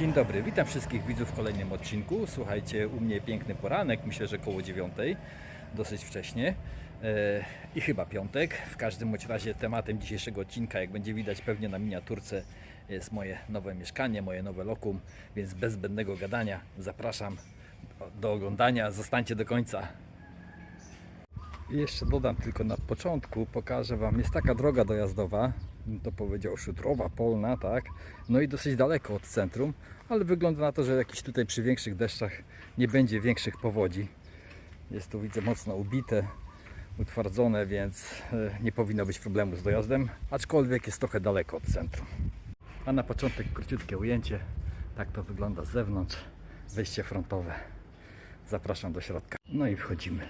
Dzień dobry, witam wszystkich widzów w kolejnym odcinku. Słuchajcie, u mnie piękny poranek, myślę, że koło dziewiątej, dosyć wcześnie e, i chyba piątek. W każdym bądź razie tematem dzisiejszego odcinka, jak będzie widać pewnie na miniaturce, jest moje nowe mieszkanie, moje nowe lokum, więc bez zbędnego gadania zapraszam do oglądania, zostańcie do końca. Jeszcze dodam tylko na początku, pokażę Wam, jest taka droga dojazdowa, to powiedział Szutrowa, Polna, tak, no i dosyć daleko od centrum, ale wygląda na to, że jakiś tutaj przy większych deszczach nie będzie większych powodzi. Jest tu widzę mocno ubite, utwardzone, więc e, nie powinno być problemu z dojazdem, aczkolwiek jest trochę daleko od centrum. A na początek króciutkie ujęcie, tak to wygląda z zewnątrz, wejście frontowe. Zapraszam do środka. No i wchodzimy.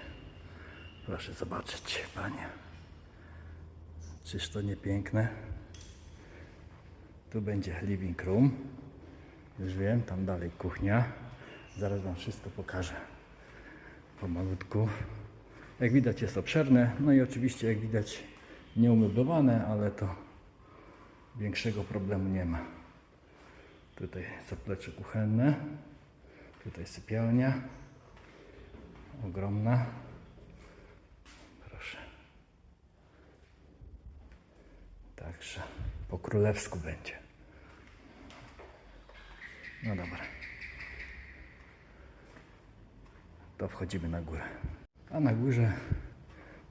Proszę zobaczyć, panie. Czyż to nie piękne? Tu będzie living room. Już wiem, tam dalej kuchnia. Zaraz Wam wszystko pokażę. Pomalutku. Jak widać jest obszerne. No i oczywiście jak widać nieumeblowane, ale to większego problemu nie ma. Tutaj zaplecze kuchenne. Tutaj sypialnia. Ogromna. Także po królewsku będzie. No dobra. To wchodzimy na górę. A na górze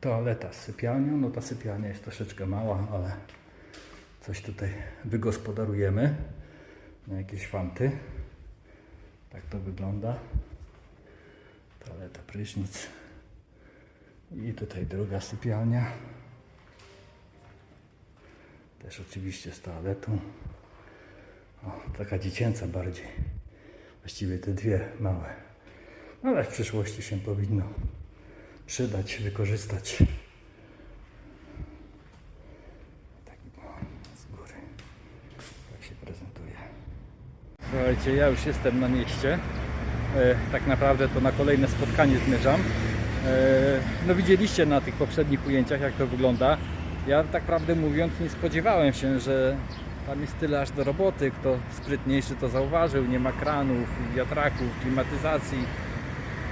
toaleta z sypialnią. No ta sypialnia jest troszeczkę mała, ale coś tutaj wygospodarujemy na jakieś fanty. Tak to wygląda. Toaleta, prysznic. I tutaj druga sypialnia. Też oczywiście z toaletą. O, taka dziecięca bardziej. Właściwie te dwie małe. Ale w przyszłości się powinno przydać, wykorzystać. Taki o, z góry. Tak się prezentuje. Słuchajcie, ja już jestem na mieście. E, tak naprawdę to na kolejne spotkanie zmierzam. E, no widzieliście na tych poprzednich ujęciach jak to wygląda. Ja tak prawdę mówiąc nie spodziewałem się, że tam jest tyle aż do roboty. Kto sprytniejszy to zauważył. Nie ma kranów, wiatraków, klimatyzacji.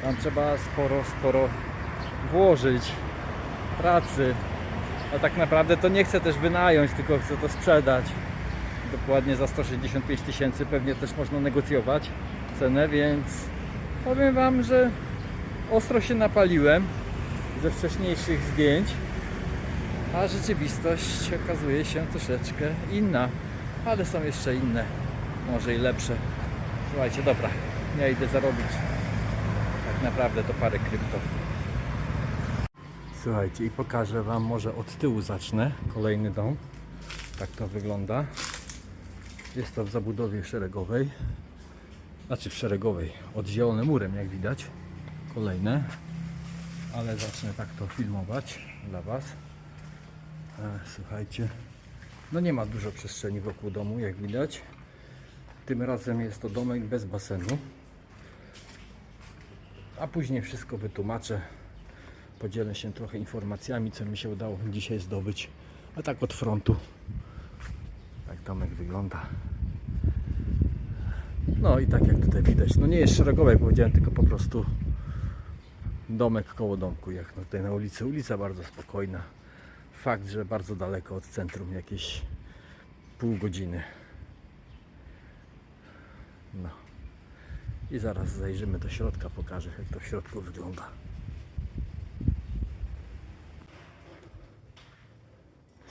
Tam trzeba sporo, sporo włożyć pracy. A tak naprawdę to nie chcę też wynająć, tylko chcę to sprzedać. Dokładnie za 165 tysięcy pewnie też można negocjować cenę, więc powiem Wam, że ostro się napaliłem ze wcześniejszych zdjęć, a rzeczywistość okazuje się troszeczkę inna, ale są jeszcze inne, może i lepsze. Słuchajcie, dobra, ja idę zarobić tak naprawdę to parę krypto. Słuchajcie, i pokażę Wam, może od tyłu zacznę, kolejny dom. Tak to wygląda. Jest to w zabudowie szeregowej, znaczy w szeregowej, oddzielone murem jak widać. Kolejne, ale zacznę tak to filmować dla Was. Słuchajcie, no nie ma dużo przestrzeni wokół domu jak widać. Tym razem jest to domek bez basenu. A później wszystko wytłumaczę. Podzielę się trochę informacjami, co mi się udało dzisiaj zdobyć. A tak od frontu. Tak domek wygląda. No i tak jak tutaj widać, no nie jest szeregowy jak powiedziałem, tylko po prostu domek koło domku, jak tutaj na ulicy. Ulica bardzo spokojna. Fakt, że bardzo daleko od centrum, jakieś pół godziny. No. I zaraz zajrzymy do środka, pokażę jak to w środku wygląda.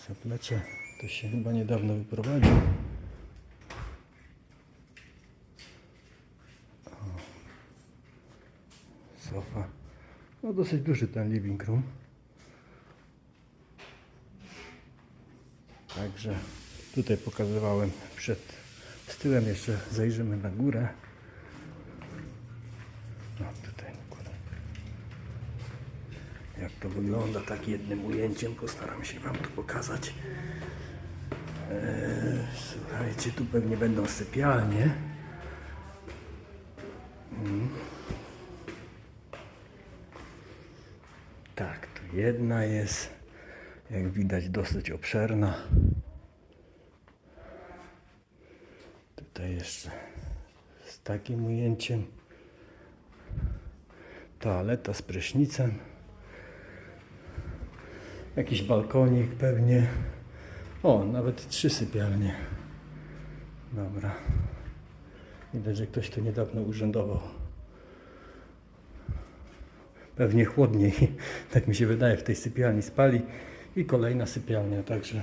Zaplecie to się chyba niedawno wyprowadził. sofa. No dosyć duży ten living room. Także tutaj pokazywałem przed z tyłem jeszcze zajrzymy na górę. No tutaj górę. Jak to wygląda tak jednym ujęciem postaram się Wam to pokazać. Eee, słuchajcie, tu pewnie będą sypialnie. Tak, tu jedna jest, jak widać, dosyć obszerna. Tutaj jeszcze takim ujęciem. Toaleta z prysznicem. Jakiś balkonik pewnie. O, nawet trzy sypialnie. Dobra. Widać, że ktoś tu niedawno urzędował. Pewnie chłodniej, tak mi się wydaje, w tej sypialni spali. I kolejna sypialnia, także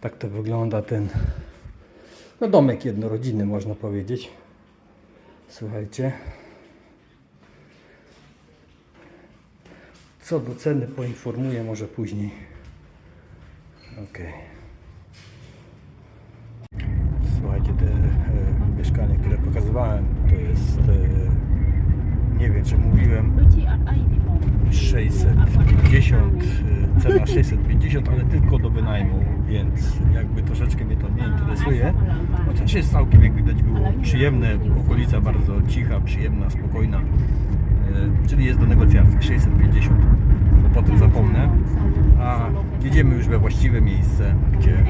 tak to wygląda ten no domek jednorodzinny można powiedzieć. Słuchajcie. Co do ceny poinformuję może później. Ok. Słuchajcie, te e, mieszkanie, które pokazywałem, to jest e, nie wiem czy mówiłem. 650, e, cena 650, ale tylko do wynajmu, więc jakby troszeczkę mnie to nie interesuje. Chociaż jest całkiem, jak widać, było przyjemne, okolica bardzo cicha, przyjemna, spokojna, e, czyli jest do negocjacji. 650, bo potem zapomnę, a jedziemy już we właściwe miejsce, gdzie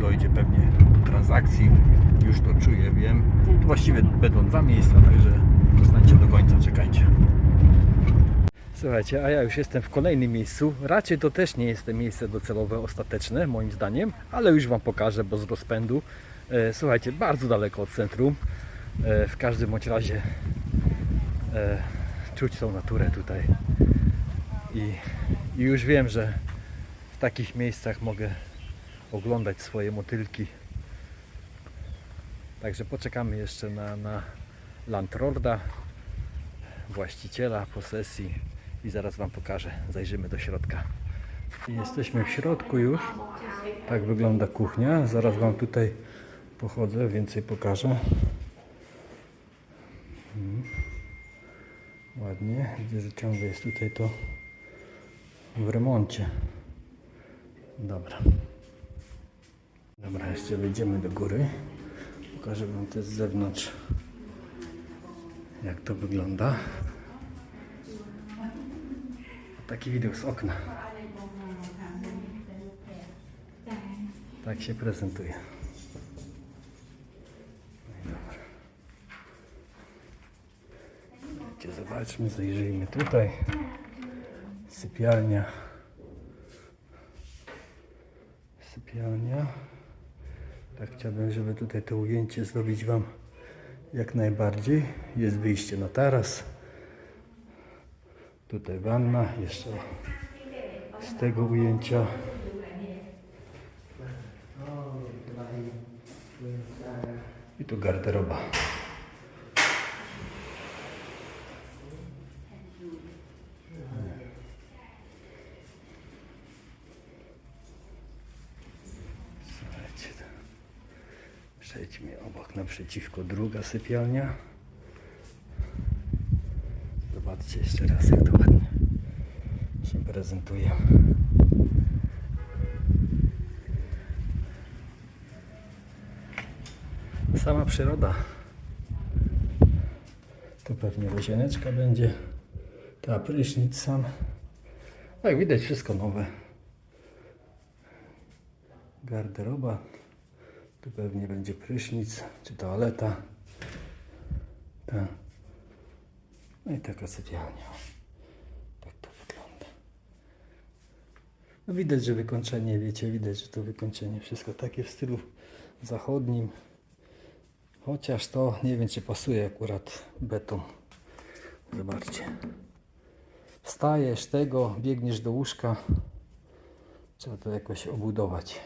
dojdzie pewnie do transakcji, już to czuję, wiem. Właściwie będą dwa miejsca, także zostańcie do końca, czekajcie. Słuchajcie, a ja już jestem w kolejnym miejscu. Raczej to też nie jest to miejsce docelowe, ostateczne, moim zdaniem, ale już Wam pokażę, bo z rozpędu. E, Słuchajcie, bardzo daleko od centrum. E, W każdym bądź razie e, czuć tą naturę tutaj. I, I już wiem, że w takich miejscach mogę oglądać swoje motylki. Także poczekamy jeszcze na, na Landlorda, właściciela posesji i zaraz Wam pokażę. Zajrzymy do środka. Jesteśmy w środku już. Tak wygląda kuchnia. Zaraz Wam tutaj pochodzę, więcej pokażę. Mhm. Ładnie. Widzę, że ciągle jest tutaj to w remoncie. Dobra. Dobra, jeszcze wejdziemy do góry. Pokażę Wam też z zewnątrz, jak to wygląda. Taki widok z okna. Tak się prezentuje. Dobra. Zobaczmy, zajrzyjmy tutaj. Sypialnia. Sypialnia. Tak chciałbym, żeby tutaj to ujęcie zrobić Wam jak najbardziej. Jest wyjście na taras. Tutaj wanna, jeszcze z tego ujęcia. I tu garderoba. Słuchajcie, to- przejdźmy obok naprzeciwko druga sypialnia. Zobaczcie jeszcze raz, jak to ładnie się prezentuje. Sama przyroda. Tu pewnie łazieneczka będzie. Ta prysznic sam. Jak widać wszystko nowe. Garderoba. Tu pewnie będzie prysznic czy toaleta. Ta. No i taka sypialnia. Tak to wygląda. No widać, że wykończenie, wiecie, widać, że to wykończenie wszystko takie w stylu zachodnim. Chociaż to nie wiem, czy pasuje akurat beton. Zobaczcie. Wstajesz tego, biegniesz do łóżka. Trzeba to jakoś obudować.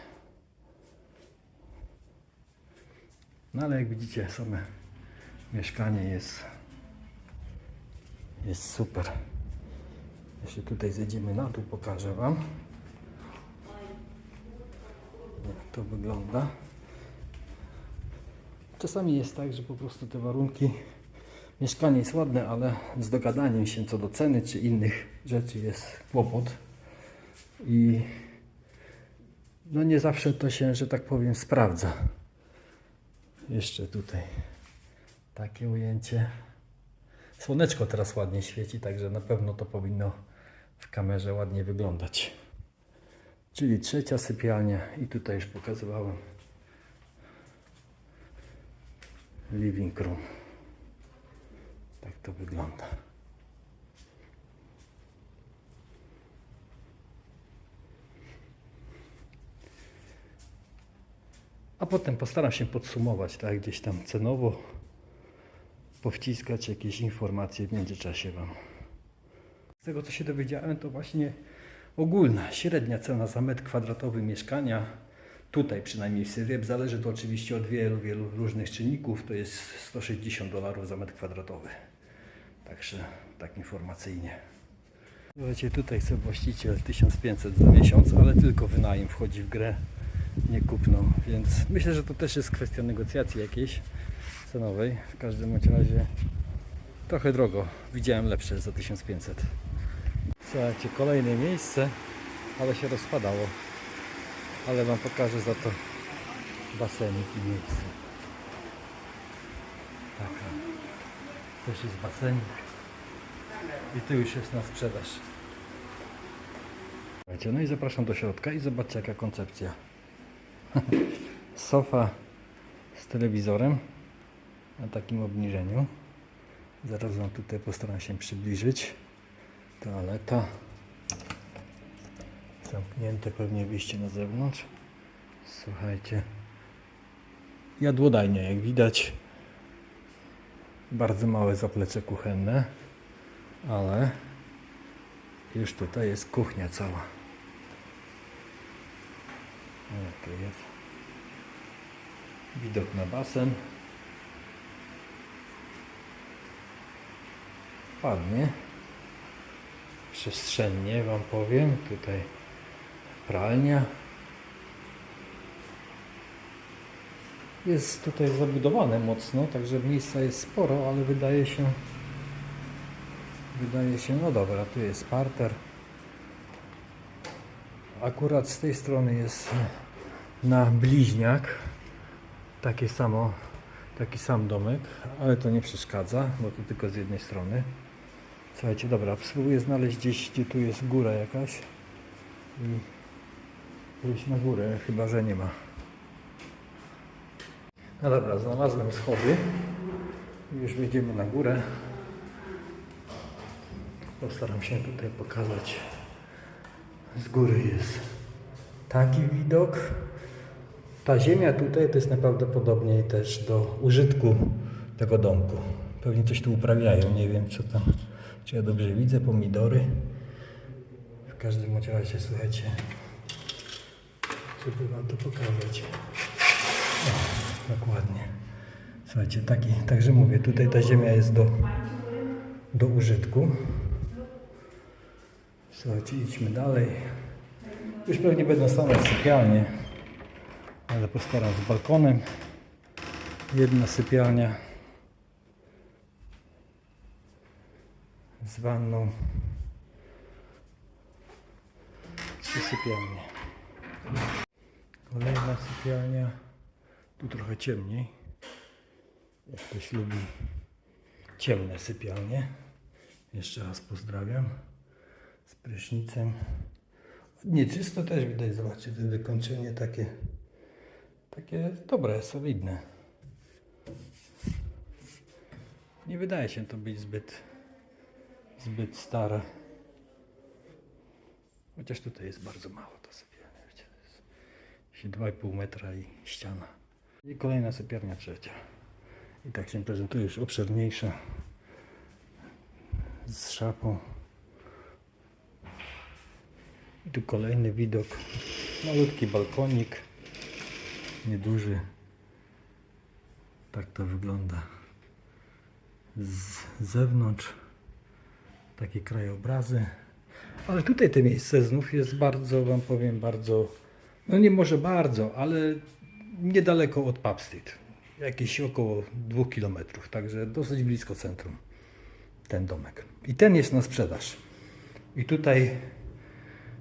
No ale jak widzicie, same mieszkanie jest jest super. Jeszcze tutaj zejdziemy na dół, pokażę Wam. Jak to wygląda. Czasami jest tak, że po prostu te warunki, mieszkanie jest ładne, ale z dogadaniem się co do ceny czy innych rzeczy jest kłopot. I no nie zawsze to się, że tak powiem, sprawdza. Jeszcze tutaj takie ujęcie. Słoneczko teraz ładnie świeci, także na pewno to powinno w kamerze ładnie wyglądać. Czyli trzecia sypialnia i tutaj już pokazywałem. living room. Tak to wygląda. A potem postaram się podsumować, tak, gdzieś tam cenowo, powciskać jakieś informacje w międzyczasie Wam. Z tego co się dowiedziałem, to właśnie ogólna, średnia cena za metr kwadratowy mieszkania, tutaj przynajmniej w Syrieb, zależy to oczywiście od wielu, wielu różnych czynników, to jest 160 dolarów za metr kwadratowy. Także tak informacyjnie. Słuchajcie, tutaj chce właściciel 1500 za miesiąc, ale tylko wynajem wchodzi w grę, nie kupno, więc myślę, że to też jest kwestia negocjacji jakiejś cenowej. W każdym razie trochę drogo. Widziałem lepsze za 1500. Słuchajcie, kolejne miejsce, ale się rozpadało. Ale Wam pokażę za to basenik i miejsce. Taka. Też jest basenik. I tu już jest na sprzedaż. No i zapraszam do środka i zobaczcie jaka koncepcja. Sofa z telewizorem na takim obniżeniu. Zaraz Wam tutaj postaram się przybliżyć. Toaleta. Zamknięte pewnie wyjście na zewnątrz. Słuchajcie. Jadłodajnia jak widać. Bardzo małe zaplecze kuchenne. Ale już tutaj jest kuchnia cała. O, tu jest. Widok na basen. Ładnie. Przestrzennie Wam powiem. Tutaj pralnia. Jest tutaj zabudowane mocno, także miejsca jest sporo, ale wydaje się wydaje się, no dobra, tu jest parter. Akurat z tej strony jest na bliźniak takie samo, taki sam domek, ale to nie przeszkadza, bo to tylko z jednej strony. Słuchajcie, dobra, spróbuję znaleźć gdzieś, gdzie tu jest góra jakaś i pójść na górę, chyba że nie ma. No dobra, znalazłem schody. Już wejdziemy na górę. Postaram się tutaj pokazać. Z góry jest taki widok. Ta ziemia tutaj to jest najprawdopodobniej też do użytku tego domku. Pewnie coś tu uprawiają, nie wiem co tam, czy ja dobrze widzę, pomidory. W każdym razie, słuchajcie, żeby Wam to pokazać. O, dokładnie. Słuchajcie, taki, także mówię, tutaj ta ziemia jest do, do użytku. Słuchajcie, idźmy dalej. Już pewnie będą same sypialnie, ale postaram z balkonem. Jedna sypialnia z wanną. Trzy sypialnie. Kolejna sypialnia. Tu trochę ciemniej. Jak ktoś lubi ciemne sypialnie. Jeszcze raz pozdrawiam prysznicem. Nieczysto też widać, zobaczcie, to wykończenie takie, takie dobre, solidne. Nie wydaje się to być zbyt, zbyt stare. Chociaż tutaj jest bardzo mało to sypialnia, wiecie, to jest jakieś 2,5 metra i ściana. I kolejna sypialnia trzecia. I tak się prezentuje już obszerniejsza z szafą. Tu kolejny widok. Malutki balkonik. Nieduży. Tak to wygląda z zewnątrz. Takie krajobrazy. Ale tutaj to miejsce znów jest bardzo, Wam powiem, bardzo, no nie może bardzo, ale niedaleko od Pub. Jakieś około 2 km, także dosyć blisko centrum ten domek. I ten jest na sprzedaż. I tutaj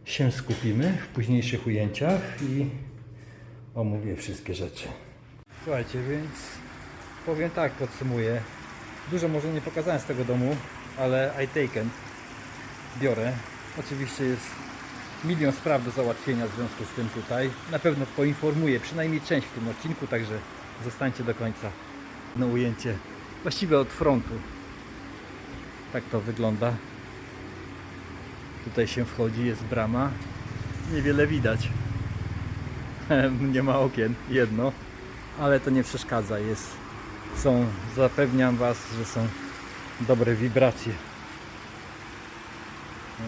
się skupimy w późniejszych ujęciach i omówię wszystkie rzeczy. Słuchajcie, więc powiem tak, podsumuję. Dużo może nie pokazałem z tego domu, ale I taken biorę. Oczywiście jest milion spraw do załatwienia w związku z tym tutaj. Na pewno poinformuję przynajmniej część w tym odcinku, także zostańcie do końca. No ujęcie właściwie od frontu. Tak to wygląda. Tutaj się wchodzi, jest brama. Niewiele widać. Nie ma okien, jedno, ale to nie przeszkadza. Jest, są, zapewniam Was, że są dobre wibracje.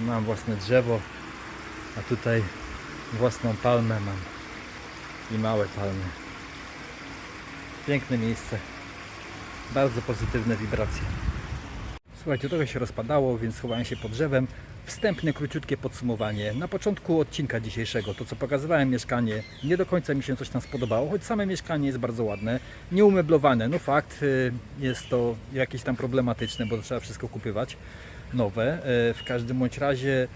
Mam własne drzewo, a tutaj własną palmę mam i małe palmy. Piękne miejsce. Bardzo pozytywne wibracje. Słuchajcie, trochę się rozpadało, więc schowałem się pod drzewem. Wstępne, króciutkie podsumowanie. Na początku odcinka dzisiejszego, to co pokazywałem mieszkanie, nie do końca mi się coś tam spodobało, choć same mieszkanie jest bardzo ładne, nieumeblowane. No fakt, y, jest to jakieś tam problematyczne, bo trzeba wszystko kupywać nowe. Y, W każdym bądź razie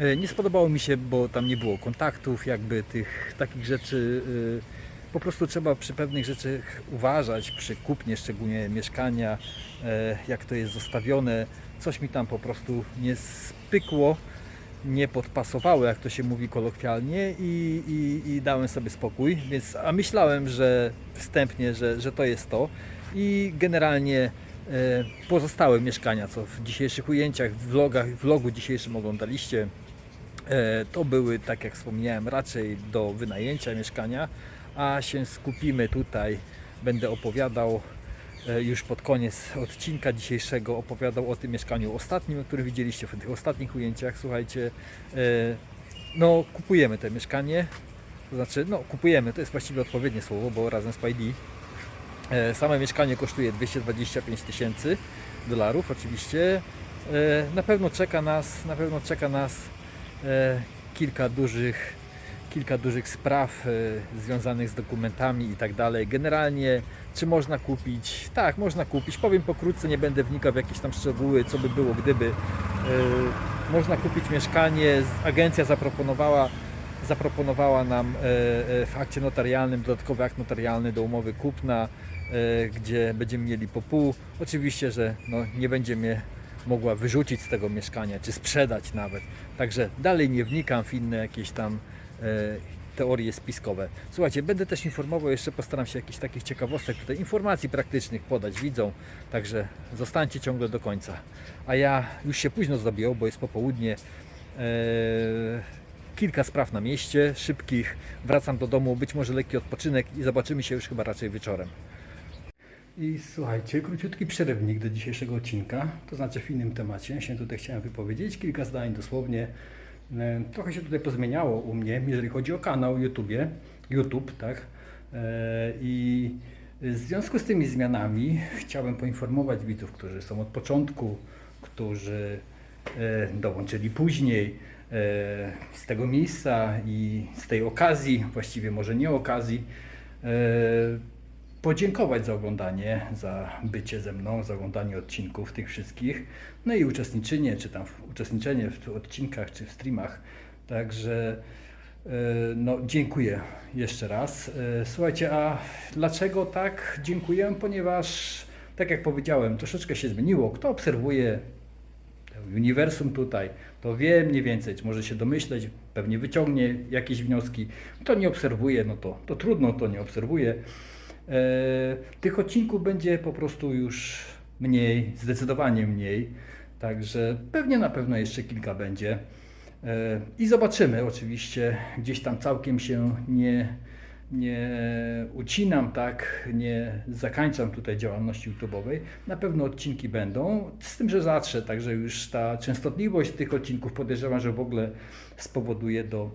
y, nie spodobało mi się, bo tam nie było kontaktów, jakby tych takich rzeczy. po prostu trzeba przy pewnych rzeczach uważać, przy kupnie szczególnie mieszkania, jak to jest zostawione. Coś mi tam po prostu nie spykło, nie podpasowało, jak to się mówi kolokwialnie i, i, i dałem sobie spokój. Więc, a myślałem, że wstępnie, że, że to jest to. I generalnie e, pozostałe mieszkania, co w dzisiejszych ujęciach, w vlogach, vlogu dzisiejszym oglądaliście, E, To były, tak jak wspomniałem, raczej do wynajęcia mieszkania, a się skupimy tutaj. Będę opowiadał już pod koniec odcinka dzisiejszego, opowiadał o tym mieszkaniu ostatnim, które widzieliście w tych ostatnich ujęciach. Słuchajcie, e, no kupujemy to mieszkanie, to znaczy, no kupujemy, to jest właściwie odpowiednie słowo, bo razem z PID E, Same mieszkanie kosztuje 225 tysięcy dolarów oczywiście. E, Na pewno czeka nas, na pewno czeka nas e, kilka dużych, kilka dużych spraw e, związanych z dokumentami i tak dalej. Generalnie, czy można kupić? Tak, można kupić. Powiem pokrótce, nie będę wnikał w jakieś tam szczegóły, co by było gdyby. E, Można kupić mieszkanie, agencja zaproponowała zaproponowała nam e, w akcie notarialnym dodatkowy akt notarialny do umowy kupna, gdzie będziemy mieli po pół. Oczywiście, że no, nie będzie mnie mogła wyrzucić z tego mieszkania, czy sprzedać nawet. Także dalej nie wnikam w inne jakieś tam teorie spiskowe. Słuchajcie, będę też informował, jeszcze postaram się jakichś takich ciekawostek, tutaj informacji praktycznych podać widzom, także zostańcie ciągle do końca. A ja już się późno zrobiło, bo jest popołudnie. E, kilka spraw na mieście, szybkich. Wracam do domu, być może lekki odpoczynek i zobaczymy się już chyba raczej wieczorem. I słuchajcie, króciutki przerywnik do dzisiejszego odcinka, to znaczy w innym temacie się tutaj chciałem wypowiedzieć, kilka zdań dosłownie. E, Trochę się tutaj pozmieniało u mnie, jeżeli chodzi o kanał YouTubie, YouTube, tak? E, I w związku z tymi zmianami chciałem poinformować widzów, którzy są od początku, którzy e, dołączyli później z tego miejsca i z tej okazji, właściwie może nie okazji, podziękować za oglądanie, za bycie ze mną, za oglądanie odcinków tych wszystkich, no i uczestniczenie, czy tam uczestniczenie w odcinkach, czy w streamach. Także e, no, dziękuję jeszcze raz. E, Słuchajcie, a dlaczego tak dziękuję? Ponieważ, tak jak powiedziałem, troszeczkę się zmieniło. Kto obserwuje uniwersum tutaj, to wie mniej więcej, może się domyśleć, pewnie wyciągnie jakieś wnioski. Kto nie obserwuje, no to, to trudno, to nie obserwuje. E, tych odcinków będzie po prostu już mniej, zdecydowanie mniej, także pewnie na pewno jeszcze kilka będzie. E, I zobaczymy oczywiście, gdzieś tam całkiem się nie, nie ucinam, tak, nie zakańczam tutaj działalności YouTube'owej. Na pewno odcinki będą, z tym, że zawsze, także już ta częstotliwość tych odcinków podejrzewam, że w ogóle spowoduje do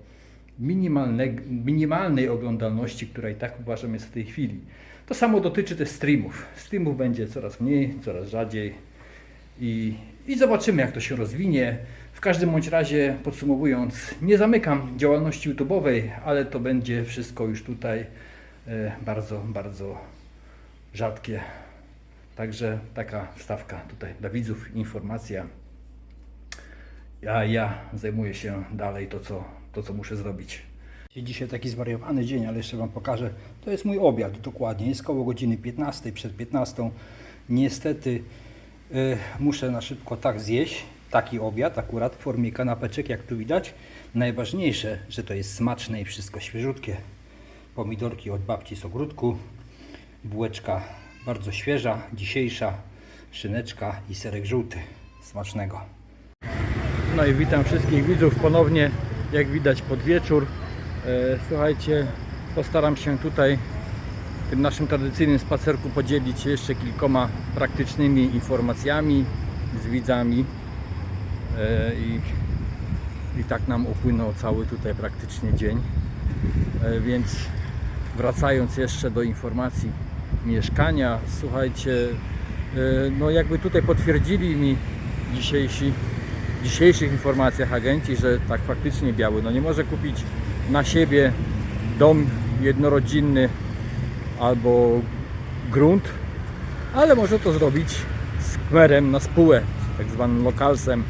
minimalnej oglądalności, która i tak uważam jest w tej chwili. To samo dotyczy też streamów. Streamów będzie coraz mniej, coraz rzadziej i, i zobaczymy jak to się rozwinie. W każdym bądź razie podsumowując, nie zamykam działalności YouTube'owej, ale to będzie wszystko już tutaj e, bardzo, bardzo rzadkie. Także taka wstawka tutaj dla widzów, informacja. Ja, ja zajmuję się dalej to, co, to, co muszę zrobić. Dzisiaj taki zwariowany dzień, ale jeszcze Wam pokażę. To jest mój obiad dokładnie. Jest koło godziny 15, przed 15. Niestety y, muszę na szybko tak zjeść. Taki obiad akurat w formie kanapeczek, jak tu widać. Najważniejsze, że to jest smaczne i wszystko świeżutkie. Pomidorki od babci z ogródku. Bułeczka Bardzo świeża, dzisiejsza szyneczka i serek żółty. Smacznego. No i witam wszystkich widzów ponownie, jak widać pod wieczór. E, Słuchajcie, postaram się tutaj w tym naszym tradycyjnym spacerku podzielić się jeszcze kilkoma praktycznymi informacjami z widzami. E, I, I tak nam upłynął cały tutaj praktycznie dzień. E, Więc wracając jeszcze do informacji mieszkania, słuchajcie, no jakby tutaj potwierdzili mi dzisiejsi w dzisiejszych informacjach agenci, że tak faktycznie biały no nie może kupić na siebie dom jednorodzinny albo grunt, ale może to zrobić z kmerem na spółę, tak zwanym lokalsem.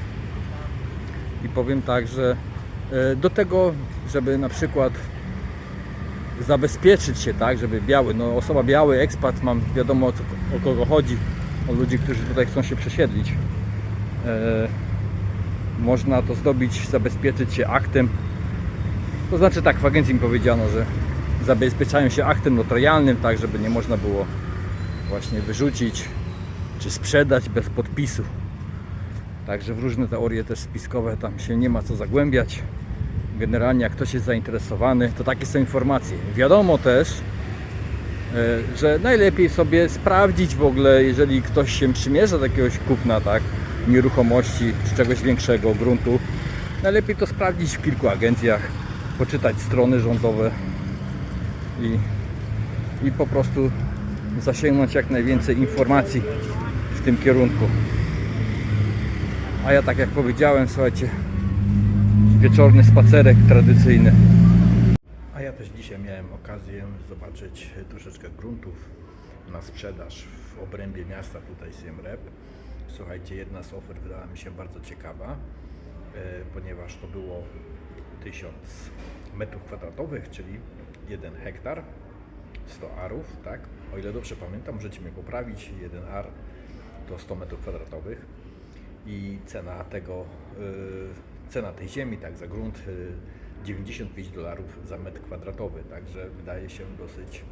I powiem tak, że e, do tego, żeby na przykład zabezpieczyć się tak, żeby biały, no osoba biały, ekspat, mam wiadomo o, co, o kogo chodzi, o ludzi, którzy tutaj chcą się przesiedlić. E, można to zdobyć, zabezpieczyć się aktem. To znaczy tak, w agencji mi powiedziano, że zabezpieczają się aktem notarialnym, tak żeby nie można było właśnie wyrzucić czy sprzedać bez podpisu. Także w różne teorie też spiskowe tam się nie ma co zagłębiać. Generalnie jak ktoś jest zainteresowany, to takie są informacje. Wiadomo też, e, że najlepiej sobie sprawdzić w ogóle, jeżeli ktoś się przymierza do jakiegoś kupna, tak, nieruchomości czy czegoś większego, gruntu, najlepiej to sprawdzić w kilku agencjach, poczytać strony rządowe i, i po prostu zasięgnąć jak najwięcej informacji w tym kierunku. A ja tak jak powiedziałem, słuchajcie, wieczorny spacerek tradycyjny. A ja też dzisiaj miałem okazję zobaczyć troszeczkę gruntów na sprzedaż w obrębie miasta tutaj Siem Rep. Słuchajcie, jedna z ofert wydała mi się bardzo ciekawa, e, ponieważ to było 1000 metrów kwadratowych, czyli 1 hektar, 100 arów, tak? O ile dobrze pamiętam, możecie mnie poprawić, 1 ar to 100 metrów kwadratowych i cena tego, y, cena tej ziemi, tak, za grunt y, 95 dolarów za metr kwadratowy, także wydaje się dosyć,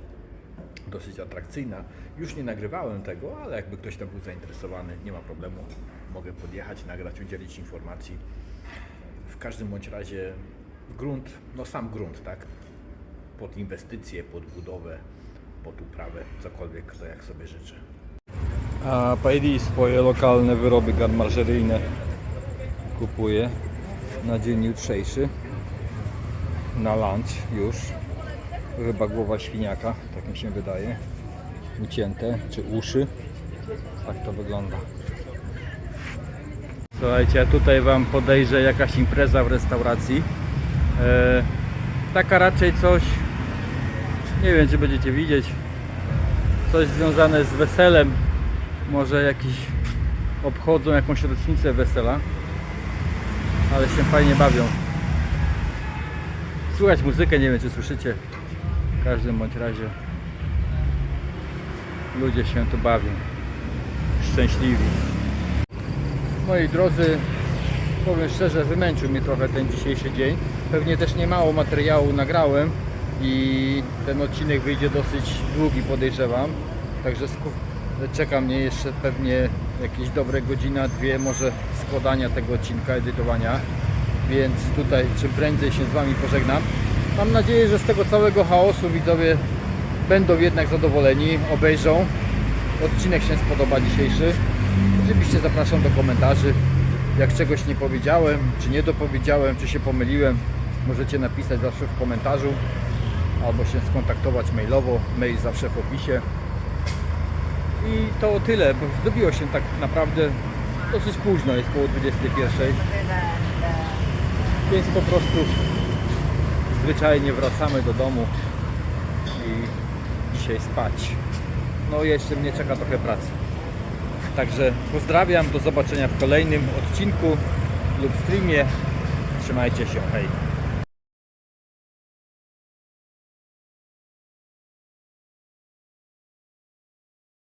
dosyć atrakcyjna. Już nie nagrywałem tego, ale jakby ktoś tam był zainteresowany, nie ma problemu, mogę podjechać, nagrać, udzielić informacji. W każdym bądź razie grunt, no sam grunt, tak, pod inwestycje, pod budowę, pod uprawę, cokolwiek kto jak sobie życzy. A Paidi swoje lokalne wyroby garmażeryjne kupuje na dzień jutrzejszy. Na lunch już. Chyba głowa świniaka, tak mi się wydaje. Ucięte, czy uszy. Tak to wygląda. Słuchajcie, tutaj Wam podejrzę jakaś impreza w restauracji. E, taka raczej coś, nie wiem czy będziecie widzieć, coś związane z weselem. Może jakiś obchodzą jakąś rocznicę wesela. Ale się fajnie bawią. Słychać muzykę, nie wiem czy słyszycie. W każdym bądź razie ludzie się tu bawią. Szczęśliwi. Moi drodzy, powiem szczerze, wymęczył mnie trochę ten dzisiejszy dzień. Pewnie też nie mało materiału nagrałem i ten odcinek wyjdzie dosyć długi, podejrzewam. Także czeka mnie jeszcze pewnie jakieś dobre godzina, dwie może składania tego odcinka, edytowania. Więc tutaj czym prędzej się z Wami pożegnam. Mam nadzieję, że z tego całego chaosu widzowie będą jednak zadowoleni, obejrzą. Odcinek się spodoba dzisiejszy. Oczywiście zapraszam do komentarzy. Jak czegoś nie powiedziałem, czy nie dopowiedziałem, czy się pomyliłem, możecie napisać zawsze w komentarzu albo się skontaktować mailowo. Mail zawsze w opisie. I to tyle, bo zdobiło się tak naprawdę dosyć późno, jest koło 21. Więc po prostu zwyczajnie wracamy do domu i dzisiaj spać. No jeszcze mnie czeka trochę pracy. Także pozdrawiam, do zobaczenia w kolejnym odcinku lub streamie. Trzymajcie się, hej.